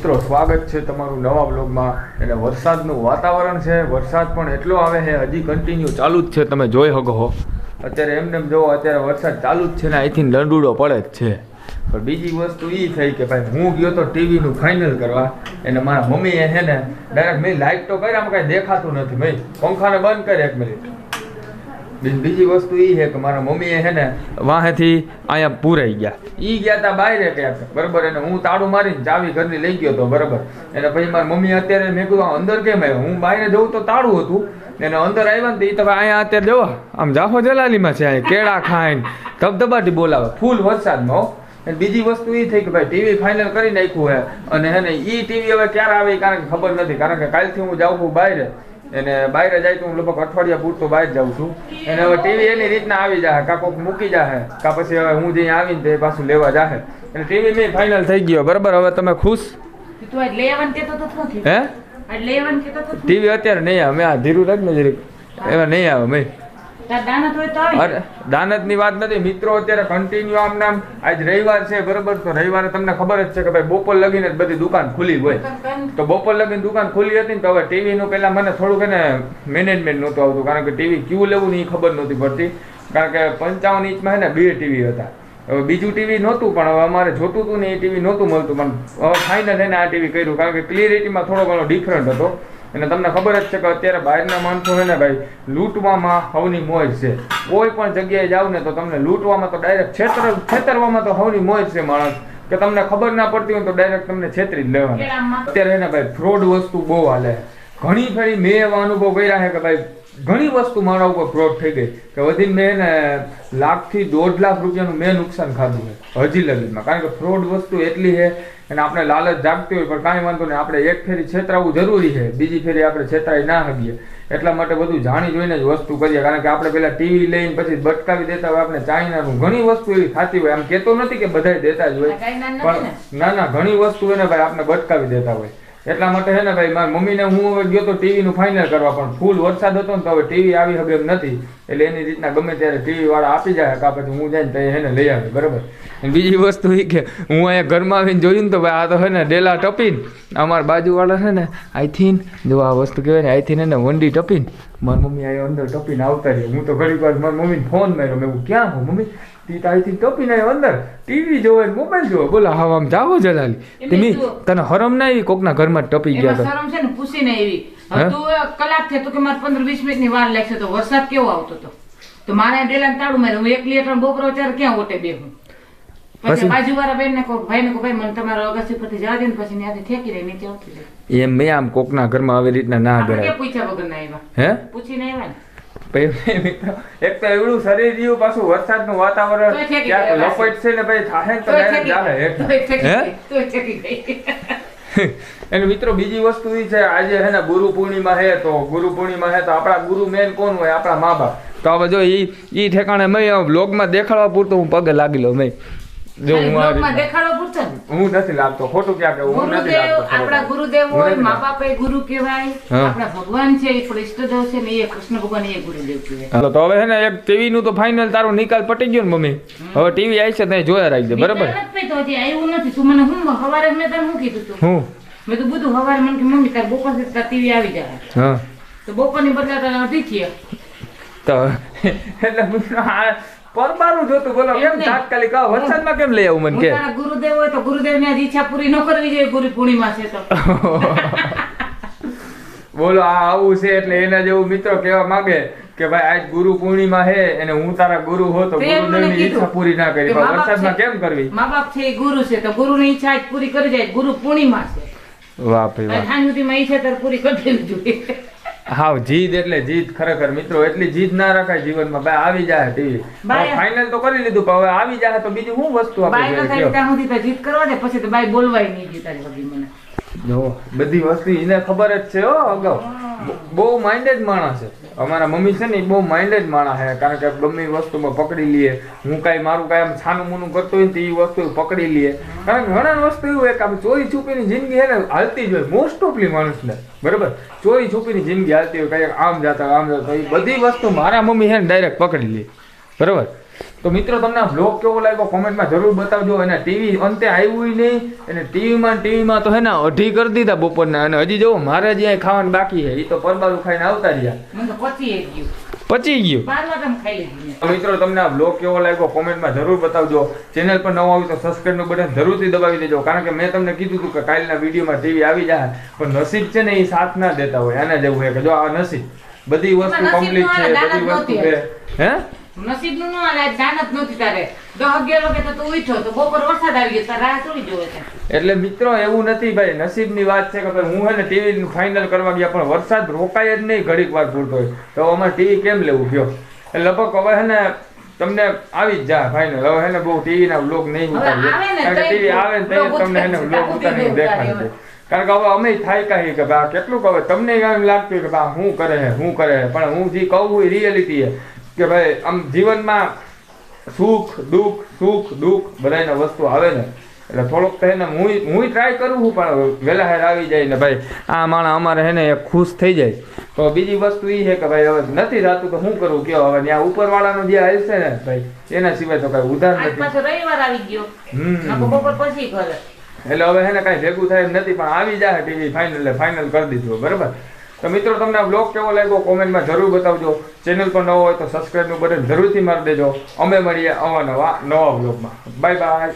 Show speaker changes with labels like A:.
A: મિત્રો, સ્વાગત છે તમારું નવા બ્લોગમાં અને વરસાદનું વાતાવરણ છે. વરસાદ પણ એટલો આવે છે, હજી કન્ટિન્યુ ચાલુ જ છે. તમે જોઈ શકો હો. અત્યારે એમને એમ જોવો, અત્યારે વરસાદ ચાલુ જ છે ને અહીંથી લંડુડો પડે જ છે. પણ બીજી વસ્તુ એ થઈ કે ભાઈ, હું ગયો તો ટીવીનું ફાઇનલ કરવા. અને મારા મમ્મીએ છે ને ડાયરેક્ટ મેં લાઇટ તો કર્યા કાંઈ દેખાતું નથી. મેં પંખાને બંધ કરે એક મિનિટ બીજી વસ્તુ એ છે કે મારા મમ્મીએ છે ને વાહેથી અહીંયા પૂરાઈ ગયા. ઈ ગયા તા બાયરે ક્યાંક બરાબર, એને હું તાળું મારીને ચાવી ઘરની લઈ ગયો હતો બરાબર. એને પછી મારી મમ્મી અત્યારે મેં કીધું અંદર કેમ આવ્યો? હું બહાર જવું તો તાળું હતું. એને અંદર આવ્યા ને તો એ તમે અહીંયા અત્યારે જવો, આમ જાફો જલાલીમાં છે અહીંયા, કેળા ખાઈને, ધબધબાટી બોલાવે, ફૂલ વરસાદમાં. અને બીજી વસ્તુ એ થઈ કે ભાઈ ટીવી ફાઇનલ કરી નાખ્યું હે અને હે ને ઈ ટીવી હવે ક્યારે આવે કારણ કે ખબર નથી. કારણ કે કાલથી હું જાઉં છું બહાર એને બહાર જાય તો હું લગભગ અઠવાડિયા પૂરતો બહાર જાઉં છું. એને હવે ટીવી એની રીતના આવી જાય કાં કોક મૂકી જાય કાં પછી હવે હું જે આવીને તે પાછું લેવા જાહે. એટલે ટીવી મેં ફાઇનલ થઈ ગયો બરાબર? હવે તમે ખુશ? હે? ટીવી અત્યારે નહીં આવે મેં આ ધીરું રાખ ને જરીક એમાં નહીં આવે મેં.
B: દાનત
A: વાત નથી. મિત્રો અત્યારે કન્ટિન્યુ આમ નામ આજ રવિવાર છે બરોબર? તો રવિવારે તમને ખબર જ છે કે ભાઈ બપોર લગીને જ બધી દુકાન ખુલી હોય. તો બપોર લગીને દુકાન ખુલી હતી ને તો હવે ટીવી નું પેલા મને થોડુંક એને મેનેજમેન્ટ નહોતું આવતું કારણ કે ટીવી ક્યુ લેવું ને એ ખબર નહોતી પડતી. કારણ કે પંચાવન ઇંચમાં હે ને બે ટીવી હતા. હવે બીજું ટીવી નહોતું પણ હવે અમારે જોતું હતું ને એ ટીવી નહોતું મળતું. પણ હવે ફાઇનલ એને આ ટીવી કર્યું કારણ કે ક્લિયરિટીમાં થોડો ઘણો ડિફરન્ટ હતો. અને તમને ખબર જ છે કે અત્યારે બહારના માણસો છે ને ભાઈ લૂંટવામાં હવની મોજ છે. કોઈ પણ જગ્યાએ જાવ ને તો તમને લૂંટવામાં તો ડાયરેક્ટ છેતર છેતરવામાં તો હવની મોજ છે માણસ. કે તમને ખબર ના પડતી હોય તો ડાયરેક્ટ તમને છેતરી જ લેવાના. અત્યારે છે ને ભાઈ ફ્રોડ વસ્તુ બહુ હાલે. ઘણી ફરી મેં એવા અનુભવ કર્યા છે કે ભાઈ ઘણી વસ્તુ મારા ઉપર ફ્રોડ થઈ ગઈ. કે વધીને મેં ને લાખથી દોઢ લાખ રૂપિયાનું મેં નુકસાન ખાધું છે હજી લગીમાં કારણ કે ફ્રોડ વસ્તુ એટલી છે અને આપણે લાલચ જાગતી હોય પણ કાંઈ વાંધો નહીં આપણે એક ફેરી છેતરાવું જરૂરી છે બીજી ફેરી આપણે છેતરાઈ ના શકીએ. એટલા માટે બધું જાણી જોઈને જ વસ્તુ કરીએ કારણ કે આપણે પેલા ટીવી લઈને પછી બટકાવી દેતા હોય આપણે ચાઇનાનું ઘણી વસ્તુ એવી ખાતી હોય આમ કહેતો નથી કે બધાય દેતા જ હોય. પણ ના? ના ઘણી વસ્તુ એને ભાઈ આપણે બટકાવી દેતા હોય. એટલા માટે છે ને ભાઈ, મારી મમ્મીને હું હવે ગયો તો ટીવી નું ફાઇનલ કરવા, પણ ફૂલ વરસાદ હતો ને તો હવે ટીવી આવી હવે એમ નથી. એટલે એની રીતના ગમે ત્યારે ટીવી વાળા આપી જાય, કા પછી હું જઈને તો એને લઈ આવે, બરાબર? બીજી વસ્તુ એ કે હું અહીંયા ઘરમાં આવીને જોયું ને તો ભાઈ, આ તો છે ને ડેલા ટપીને, અમારા બાજુવાળા છે ને આઈથીન જો આ વસ્તુ કહેવાય ને આઈથીન એને વંડી ટપીને મારી મમ્મી અહીંયા અંદર ટપીને આવતા રહી. હું તો ઘણી વાર મારી મમ્મીને ફોન માર્યો. મેં ક્યાં હું મમ્મી? તી તો અહીંથી ટપીને આવ્યો અંદર. ટીવી જોવે મોબાઈલ જોવે. બોલો હા આમ જાવો જલાલી. તમે તને હરમ ના આવી કોકના ઘરમાં ટપી ગયા હતા
B: શરમ છે ને પૂછીને એવી
A: હે?
B: તું કલાક થયો તો કે મારે પંદર વીસ મિનિટની વાર લાગશે. તો વરસાદ કેવો આવતો હતો તો મારે ડેલા તાળું માર્યું. હું એક લીટર બપોર અત્યારે ક્યાં ઓટે બેહું?
A: પછી?
B: પછી બાજુવાળા બેન ને કહું ભાઈ ને કહું ભાઈ મને તમારો અગસ્તી પરથી જવા દે ને પછી ત્યાંથી ઠેકી રહી નીચે ઉતરી જાય
A: એમ મેં આમ કોકના ઘરમાં આવી રીતના ના
B: આપણે પૂછ્યા વગર ના આવ્યા
A: હે
B: પૂછીને આવ્યા ને
A: મિત્રો, એક તો એવડું શરીર રહ્યું પાછું વરસાદનું વાતાવરણ ક્યાંક લપટ છે ને ભાઈ થાહે તો
B: તોય
A: direct
B: ઠેકી
A: જાહે
B: ગઈ.
A: હેઠા.
B: તોય ઠેકી
A: હે?
B: ગઈ. તોય ઠેકી ગઈ.
A: અને મિત્રો બીજી વસ્તુ એ છે આજે હે ને ગુરુ પૂર્ણિમા હે તો ગુરુ પૂર્ણિમા હે તો આપણા ગુરુ મેન કોણ હોય આપણા મા બાપ તો હવે જો ઈ ઈ ઠેકાણે મેં બ્લોગમાં દેખાડવા પૂરતો હું પગે લાગી લઉં મેં જો હું હું નથી લાગતો ખોટું ક્યાં હું નથી લાગતો
B: આપણા ગુરુદેવ હોય મા બાપ એ ગુરુ કહેવાય આપણા ભગવાન છે એ ઈષ્ટદેવ છે ને એ કૃષ્ણ ભગવાન એ ગુરુદેવ કહેવાય.
A: તો હવે છે ને એક ટીવી નું તો ફાઇનલ તારો નિકાલ પટી ગયો ને મમ્મી. હવે ટીવી આવી છે ત્યાં જોયા રાખજે બરાબર?
B: આવ્યું નથી. તું મને હું હવારે મેં તને શું કીધું તું?
A: હું?
B: મેં તો બધું હવારે મને કે મમ્મી તાર બપોર ટીવી આવી જાય.
A: હા.
B: તો બપોરની બદલા તને અઢી થયા.
A: તો એટલે પરબારું જોતું બોલો કેમ. તાત્કાલિક આ વરસાદમાં કેમ લઈ આવું મને કે?
B: ગુરુદેવ હોય તો ગુરુદેવની ઈચ્છા પૂરી ન કરવી જોઈએ ગુરુ પૂર્ણિમા છે તો.
A: બોલો આ આવું છે એટલે એના જેવું મિત્રો કહેવા માંગે કે ભાઈ આજ ગુરુ પૂર્ણિમા છે અને હું તારા ગુરુ હો તો ગુરુદેવની ઈચ્છા પૂરી ના કરી. વરસાદમાં કેમ કરવી?
B: મા બાપ છે એ ગુરુ છે તો ગુરુની ઈચ્છા પૂરી કરી જાય ગુરુ પૂર્ણિમા છે.
A: વાહ ભાઈ વાહ.
B: સાંજ સુધીમાં ઈચ્છા તાર પૂરી કરી દેવી જોઈએ.
A: હાવ જીદ એટલે જીદ. ખરેખર મિત્રો એટલી જીદ ના રાખાય જીવનમાં. ભાઈ આવી જાય ટીવી. ફાઇનલ તો કરી લીધું પણ હવે આવી જાય તો બીજું શું વસ્તુ આપણે
B: જીત કરવા દે પછી તો ભાઈ બોલવાય નહીં જીત તારી મને.
A: બધી વસ્તુ એને ખબર જ છે, હો, અગાઉ. બહુ માઇન્ડેડ માણસ છે. અમારા મમ્મી છે ને એ બહુ માઇન્ડેડ માણસ છે, કારણ કે ગમે વસ્તુમાં પકડી લઈએ હું કાંઈ મારું કાંઈ આમ છાનું મૂનું કરતો હોય તો એ વસ્તુ પકડી લઈએ કારણ કે ઘણા વસ્તુ એવું હોય કે આમ ચોરી છુપીની જિંદગી છે ને હાલતી જ હોય મોસ્ટ ઓફલી માણસને. બરાબર? ચોરી છુપીની જિંદગી હાલતી હોય, કંઈક આમ જતા આમ જતા એ બધી વસ્તુ મારા મમ્મી છે ને ડાયરેક્ટ પકડી લે. બરાબર? તો મિત્રો તમને બ્લોગ કેવો લાગ્યો? કોમેન્ટમાં જરૂર બતાવજો. અને ટીવી અંતે આવ્યું નહીં. અને ટીવીમાં ટીવીમાં તો હે ને અઢી કરી દીધા બપોરના. અને હજી જો મારે જ ખાવાનું બાકી છે એ તો પરબારું ખાઈને આવતા રહ્યા.
B: પચી ગયું.
A: મિત્રો તમને આ બ્લોગ કેવો લાગ્યો? કોમેન્ટમાં જરૂર બતાવજો. ચેનલ પર નવો આવ્યું તો સબસ્ક્રાઈબનું બટન જરૂરથી દબાવી દેજો. કારણ કે મેં તમને કીધું હતું કે કાલના વિડીયોમાં ટીવી આવી જાય. પણ નસીબ છે ને એ સાથ ના દેતા હોય. આના જેવું છે કે જો આ નસીબ. બધી વસ્તુ કમ્પ્લીટ છે બધી વસ્તુ છે. હે?
B: નસીબનું ન હાલે આજ દાન જ નથી તારે. દહ અગિયાર વાગે તો તું ઉઠો તો બપોર વરસાદ આવી ગયો તારે રાહ થોડી જોવે છે.
A: એટલે મિત્રો એવું નથી ભાઈ નસીબની વાત છે કે ભાઈ હું હે ને ટીવી ફાઇનલ કરવા ગયા પણ વરસાદ રોકાય જ નહીં ઘડીક વાર પૂરતો હોય. તો અમારે ટીવી કેમ લેવું ગયો? એટલે લગભગ હવે હે ને તમને આવી જ જા ફાઇનલ હવે હે ને બહુ ટીવી ના વ્લોગ નહીં ઉતારીએ કારણ કે ટીવી આવે ને તમને હે ને. વ્લોગ ઉતારીને
B: ઉતારીને
A: કારણ કે હવે અમે થાય કાંઈ કે ભાઈ કેટલું કહે તમને એમ લાગતું કે ભાઈ હું કરે હે હું કરે હે પણ હું જે કહું એ રિયલિટી છે. કે ભાઈ આમ જીવનમાં સુખ દુઃખ સુખ દુઃખ બધાને વસ્તુ આવે ને. એટલે થોડોક તો એને હું હું ટ્રાય કરું છું પણ વહેલા હેર આવી જાય ને ભાઈ આ માણસ અમારે હે ને એ ખુશ થઈ જાય. તો બીજી વસ્તુ એ છે કે ભાઈ હવે નથી થતું તો શું કરું? કયો હવે ત્યાં ઉપરવાળાનો જે આવશે ને ભાઈ એના સિવાય તો કઈ ઉધાર નથી.
B: રવિવાર આવી ગયો.
A: હમ.
B: બપોર પછી કરે.
A: એટલે હવે હે ને કઈ ભેગું થાય એમ નથી પણ આવી જાય ટીવી ફાઇનલ એટલે ફાઇનલ કરી દીધું બરાબર? તો મિત્રો, તમને બ્લોગ કેવો લાગ્યો? કોમેન્ટમાં જરૂર બતાવજો. ચેનલ પર નવો હોય તો સબસ્ક્રાઈબનું બટન જરૂરથી મારી દેજો. અમે મળીએ અવાનવા નવા બ્લોગમાં બાય બાય